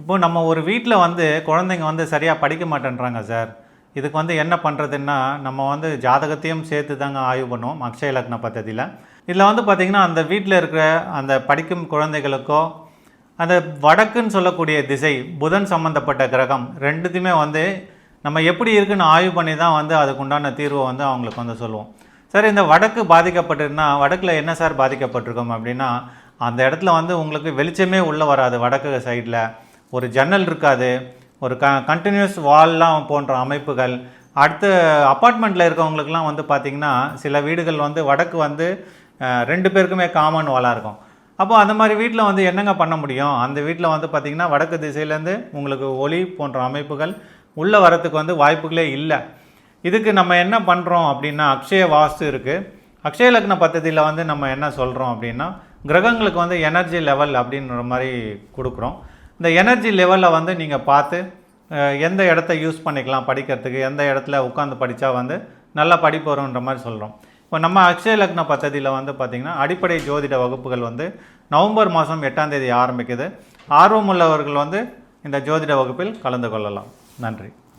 இப்போ நம்ம ஒரு வீட்டில் வந்து குழந்தைங்க வந்து சரியாக படிக்க மாட்டேன்றாங்க சார். இதுக்கு வந்து என்ன பண்ணுறதுன்னா நம்ம வந்து ஜாதகத்தையும் சேர்த்து தாங்க ஆய்வு பண்ணுவோம் அக்ஷய லக்ன பத்ததியில். இதில் வந்து பார்த்திங்கன்னா அந்த வீட்டில் இருக்கிற அந்த படிக்கும் குழந்தைகளுக்கோ அந்த வடக்குன்னு சொல்லக்கூடிய திசை புதன் சம்மந்தப்பட்ட கிரகம் ரெண்டுத்தையுமே வந்து நம்ம எப்படி இருக்குன்னு ஆய்வு பண்ணி தான் வந்து அதுக்குண்டான தீர்வை வந்து அவங்களுக்கு வந்து சொல்லுவோம். சார் இந்த வடக்கு பாதிக்கப்பட்டிருந்தா வடக்கில் என்ன சார் பாதிக்கப்பட்டிருக்கோம் அப்படின்னா அந்த இடத்துல வந்து உங்களுக்கு வெளிச்சமே உள்ளே வராது வடக்கு சைடில். ஒரு ஜன்னல் இருக்காது ஒரு க கண்டினியூஸ் வால்லாம் போன்ற அமைப்புகள். அடுத்து அப்பார்ட்மெண்ட்டில் இருக்கவங்களுக்குலாம் வந்து பார்த்திங்கன்னா சில வீடுகள் வந்து வடக்கு வந்து ரெண்டு பேருக்குமே காமன் வாலாக இருக்கும். அப்போ அந்த மாதிரி வீட்டில் வந்து என்னங்க பண்ண முடியும்? அந்த வீட்டில் வந்து பார்த்திங்கன்னா வடக்கு திசையிலேருந்து உங்களுக்கு ஒளி போன்ற அமைப்புகள் உள்ளே வரத்துக்கு வந்து வாய்ப்புகளே இல்லை. இதுக்கு நம்ம என்ன பண்ணுறோம் அப்படின்னா அக்ஷய வாஸ்து இருக்குது அக்ஷய லக்ன பத்ததியில் வந்து நம்ம என்ன சொல்கிறோம் அப்படின்னா கிரகங்களுக்கு வந்து எனர்ஜி லெவல் அப்படின்ற மாதிரி கொடுக்குறோம். இந்த எனர்ஜி லெவலில் வந்து நீங்கள் பார்த்து எந்த இடத்த யூஸ் பண்ணிக்கலாம் படிக்கிறதுக்கு எந்த இடத்துல உட்காந்து படித்தா வந்து நல்லா படிப்பு வரும்ன்ற மாதிரி சொல்கிறோம் இப்போ நம்ம அக்ஷய லக்ன பദ്ധதியில் வந்து பார்த்திங்கன்னா அடிப்படை ஜோதிட வகுப்புகள் வந்து நவம்பர் மாதம் எட்டாம் தேதி ஆரம்பிக்குது. ஆர்வமுள்ளவர்கள் வந்து இந்த ஜோதிட வகுப்பில் கலந்து கொள்ளலாம். நன்றி.